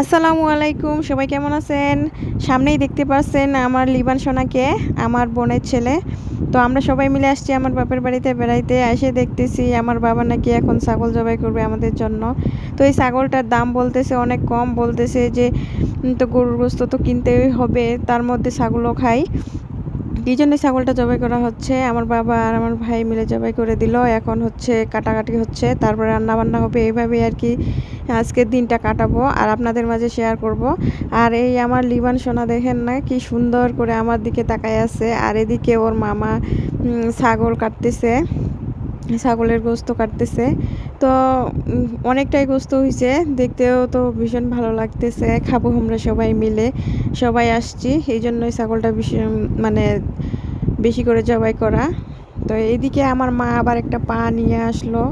আসসালামু আলাইকুম, সবাই কেমন আছেন? সামনেই দেখতে পাচ্ছেন আমার লিবান সোনাকে, আমার বোনের ছেলে। তো আমরা সবাই মিলে আসছি আমার বাপের বাড়িতে, বেড়াইতে। এসে দেখতেছি আমার বাবা নাকি এখন ছাগল জবাই করবে আমাদের জন্য। তো এই ছাগলটার দাম বলতেছে অনেক কম। বলতেছে যে তো গরুর গোস্ত তো কিনতেই হবে, তার মধ্যে ছাগলও খাই। এই জন্য ছাগলটা জবাই করা হচ্ছে। আমার বাবা আর আমার ভাই মিলে জবাই করে দিল। এখন হচ্ছে কাটাকাটি হচ্ছে। তারপরে রান্না বান্না হবে এইভাবে আর কি আজকের দিনটা কাটাবো আর আপনাদের মাঝে শেয়ার করব। আর এই আমার লিবান সোনা দেখেন না, কি সুন্দর করে আমার দিকে তাকায় আছে। আর এদিকে ওর মামা ছাগল কাটতেছে, ছাগলের গোস্ত কাটতেছে। তো অনেকটাই গোস্ত হয়েছে দেখতেও তো ভীষণ ভালো লাগতেছে। খাব আমরা সবাই মিলে। সবাই আসছি। এই জন্যই ছাগলটা উম, মানে বেশি করে জবাই করা। তো এইদিকে আমার মা আবার একটা পা নিয়ে আসলো।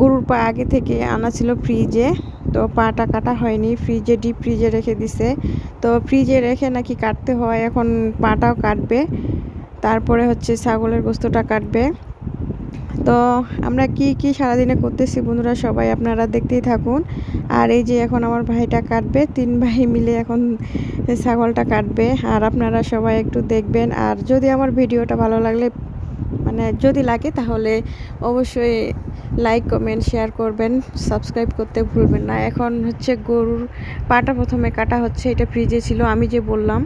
গরুর পা আগে থেকে আনা ছিল ফ্রিজে। তো পাটা কাটা হয়নি। ফ্রিজে ডিপ ফ্রিজে রেখে দিছে। তো ফ্রিজে রেখে নাকি কাটতে হয়। এখন পাটাও কাটবে। তারপরে হচ্ছে ছাগলের গোস্তটা কাটবে। তো আমরা কি কি সারাদিনে করতেছি বন্ধুরা সবাই আপনারা দেখতেই থাকুন। আর এই যে এখন আমার ভাইটা কাটবে, তিন ভাই মিলে এখন ছাগলটা কাটবে। আর আপনারা সবাই একটু দেখবেন। আর যদি আমার ভিডিওটা ভালো লাগলে মানে যদি লাগে তাহলে অবশ্যই লাইক, কমেন্ট, শেয়ার করবেন। সাবস্ক্রাইব করতে ভুলবেন না। এখন হচ্ছে গরুর পাটা প্রথমে কাটা হচ্ছে, এটা ফ্রিজে ছিল। আমি যে বললাম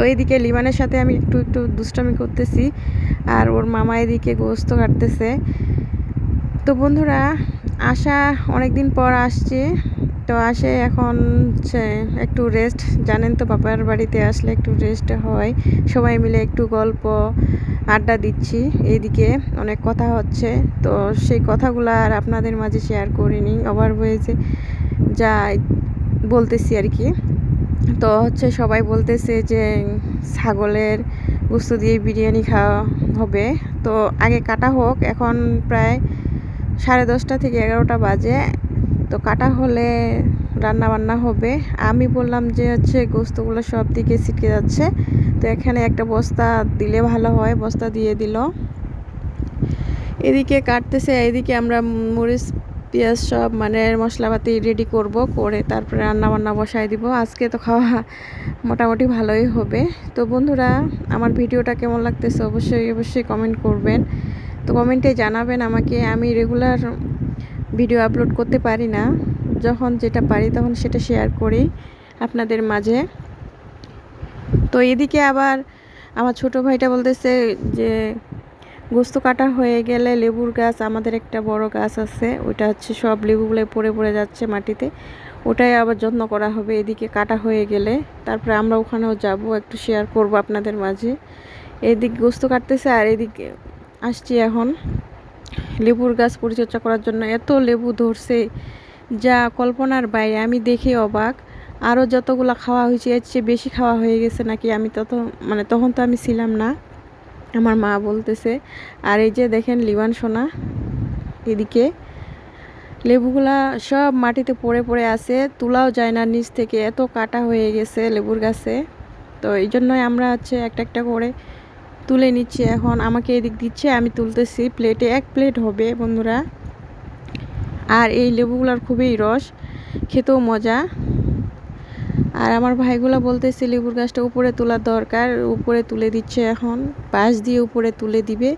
তো এইদিকে লিমানের সাথে আমি একটু একটু দুষ্টামি করতেছি আর ওর মামা এদিকে গোস্ত কাটতেছে। তো বন্ধুরা আসা অনেক দিন পর আসছে। তো আসে এখন একটু রেস্ট জানেন তো বাবার বাড়িতে আসলে একটু রেস্ট হয়। সবাই মিলে একটু গল্প, আড্ডা দিচ্ছি। এইদিকে অনেক কথা হচ্ছে। তো সেই কথাগুলো আর আপনাদের মাঝে শেয়ার করিনি। ওভার হয়েছে। যা বলতেছি আর কি। তো হচ্ছে সবাই বলতেছে যে ছাগলের গোস্ত দিয়ে বিরিয়ানি খাওয়া হবে। তো আগে কাটা হোক, এখন প্রায় সাড়ে দশটা থেকে এগারোটা বাজে। তো কাটা হলে রান্না বান্না হবে। আমি বললাম যে হচ্ছে গোস্তগুলো সব দিকে ছিটকে যাচ্ছে। তো এখানে একটা বস্তা দিলে ভালো হয়, বস্তা দিয়ে দিল। এদিকে কাটতেছে, এদিকে আমরা মরিচ পেঁয়াজ সব মানে মশলাপাতি রেডি করব, করে তারপরে রান্না বান্না বসাই দিব। আজকে তো খাওয়া মোটামুটি ভালোই হবে। তো বন্ধুরা, আমার ভিডিওটা কেমন লাগতেছে অবশ্যই অবশ্যই কমেন্ট করবেন। তো কমেন্টে জানাবেন আমাকে, আমি রেগুলার ভিডিও আপলোড করতে পারি না। যখন যেটা পারি তখন সেটা শেয়ার করি আপনাদের মাঝে। তো এদিকে আবার আমার ছোট ভাইটা বলতেছে যে গোস্ত কাটা হয়ে গেলে লেবুর গাছ, আমাদের একটা বড় গাছ আছে, ওইটা হচ্ছে সব লেবুগুলো পড়ে পড়ে যাচ্ছে মাটিতে। ওটাই আবার যত্ন করা হবে, এদিকে কাটা হয়ে গেলে। তারপরে আমরা ওখানেও যাব, একটু শেয়ার করব আপনাদের মাঝে। এদিক গোস্ত কাটতেছে আর এদিকে আসছি এখন। লেবুর গাছ পরিচর্যা করার জন্য এত লেবু ধরছে, যা কল্পনার বাইরে, আমি দেখে অবাক। আরও যতগুলো খাওয়া হয়েছে, এর চেয়ে বেশি খাওয়া হয়ে গেছে নাকি, আমি তত মানে তখন তো আমি ছিলাম না। আমার মা বলতেছে, আর এই যে দেখেন লিবান সোনা, এদিকে লেবুগুলা সব মাটিতে পড়ে পড়ে আছে, তোলাও যায় না নিচ থেকে, এত কাটা হয়ে গেছে লেবুর গাছে। তো এই জন্যই আমরা হচ্ছে একটা একটা করে তুলে নিচ্ছি এখন। আমাকে এদিক দিচ্ছে, আমি তুলতেছি প্লেটে এক প্লেট হবে বন্ধুরা। আর এই লেবুগুলার খুবই রস, খেতেও মজা। আর আমার ভাইগুলো বলতেছে, লেবুর গাছটা উপরে তোলার দরকার, উপরে তুলে দিচ্ছে এখন, পাশ দিয়ে উপরে তুলে দিবে।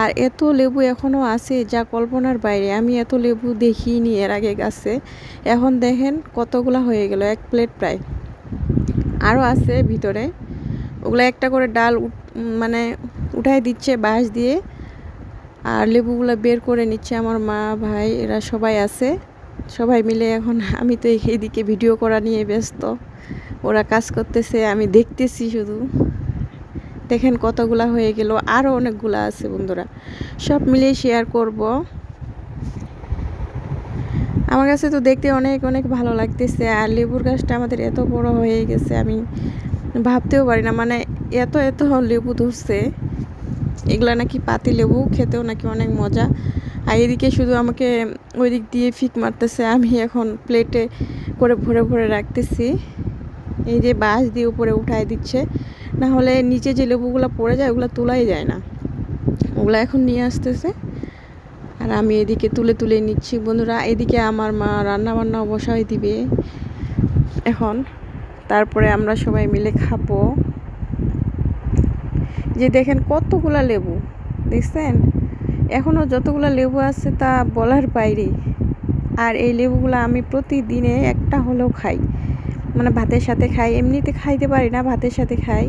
আর এত লেবু এখনও আছে যা কল্পনার বাইরে। আমি এত লেবু দেখিনি এর আগে গাছে। এখন দেখেন কতগুলা হয়ে গেল, এক প্লেট প্রায়। আরও আছে ভিতরে। ওগুলো একটা করে ডাল মানে উঠাই দিচ্ছে বাঁশ দিয়ে। আর লেবুগুলো বের করে নিচ্ছে আমার মা, ভাই, এরা সবাই আছে। সবাই মিলে এখন আমি তো এইদিকে ভিডিও করা নিয়ে ব্যস্ত। ওরা কাজ করতেছে, আমি দেখতেছি শুধু। দেখেন কতগুলা হয়ে গেল আরও অনেকগুলা আছে বন্ধুরা। সব মিলিয়ে শেয়ার করব। আমার কাছে তো দেখতে অনেক অনেক ভালো লাগতেছে, আর লেবুর গাছটা আমাদের এত বড় হয়ে গেছে, আমি ভাবতেও পারি না। মানে এত এত লেবু ধরছে। এগুলা নাকি পাতি লেবু, খেতেও নাকি অনেক মজা। আর এদিকে শুধু আমাকে ওই দিক দিয়ে ফিক মারতেছে, আমি এখন প্লেটে করে ভরে ভরে রাখতেছি। এই যে বাঁশ দিয়ে উপরে উঠায় দিচ্ছে, না হলে নিচে যে লেবুগুলো পড়ে যায়, ওগুলো তোলাই যায় না। ওগুলো এখন নিয়ে আসতেছে। আর আমি এদিকে তুলে তুলে নিচ্ছি। বন্ধুরা, এদিকে আমার মা রান্না বান্না বসাই দিবে। এখন তারপরে আমরা সবাই মিলে খাব। যে দেখেন কতগুলা লেবু, দেখছেন? এখনও যতগুলো লেবু আছে তা বলার বাইরে। আর এই লেবুগুলো আমি প্রতিদিনে একটা হলেও খাই। মানে ভাতের সাথে খাই, এমনিতে খাইতে পারি না, ভাতের সাথে খাই।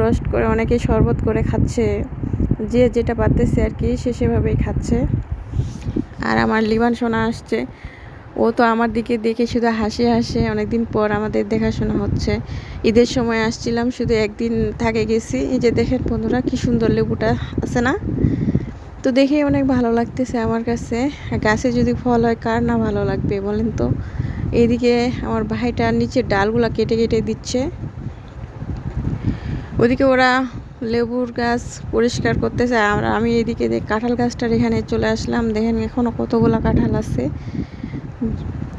রোস্ট করে অনেকে শরবত করে খাচ্ছে, যে যেটা পারতেছে আর কি, সে সেভাবেই খাচ্ছে। আর আমার লিবান সোনা আসছে, ও তো আমার দিকে দেখে শুধু হাসি হাসে অনেকদিন পর আমাদের দেখাশোনা হচ্ছে। ঈদের সময় আসছিলাম, শুধু একদিন থাকে গেছি। এই যে দেখেন বন্ধুরা, কি সুন্দর লেবুটা আছে না? তো দেখে অনেক ভালো লাগতেছে আমার কাছে। গাছে যদি ফল হয়, কার না ভালো লাগবে বলেন তো? এইদিকে আমার ভাইটা নিচে ডালগুলা কেটে কেটে দিচ্ছে। ওদিকে ওরা লেবুর গাছ পরিষ্কার করতেছে। আর আমি এদিকে কাঁঠাল গাছটার এখানে চলে আসলাম। দেখেন এখনও কতগুলো কাঁঠাল আছে।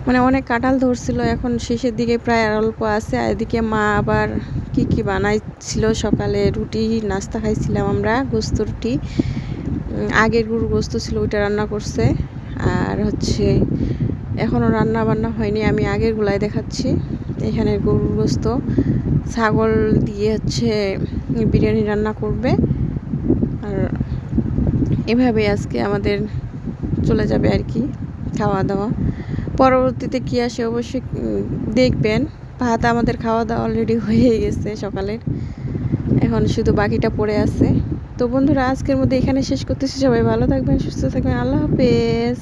মানে অনেক কাঁঠাল ধরছিল। এখন শেষের দিকে প্রায় আর অল্প আছে। আর এদিকে মা আবার কি কি বানাইছিল সকালে? রুটি, নাস্তা খাইছিলাম আমরা, গোস্ত রুটি। আগের গরুর গোস্ত ছিল, ওইটা রান্না করছে। আর হচ্ছে এখনও রান্না বান্না হয়নি, আমি আগের গুলাই দেখাচ্ছি। এখানে গরুর গোস্ত, ছাগল দিয়ে হচ্ছে বিরিয়ানি রান্না করবে। আর এভাবে আজকে আমাদের চলে যাবে আর কি খাওয়া দাওয়া পরবর্তীতে কী আসে অবশ্যই দেখবেন। ভাত আমাদের খাওয়া দাওয়া অলরেডি হয়ে গেছে সকালের। এখন শুধু বাকিটা পড়ে আছে। তো বন্ধুরা আজকের মধ্যে এখানে শেষ করতেছি। সবাই ভালো থাকবেন সুস্থ থাকবেন। আল্লাহ হাফেজ।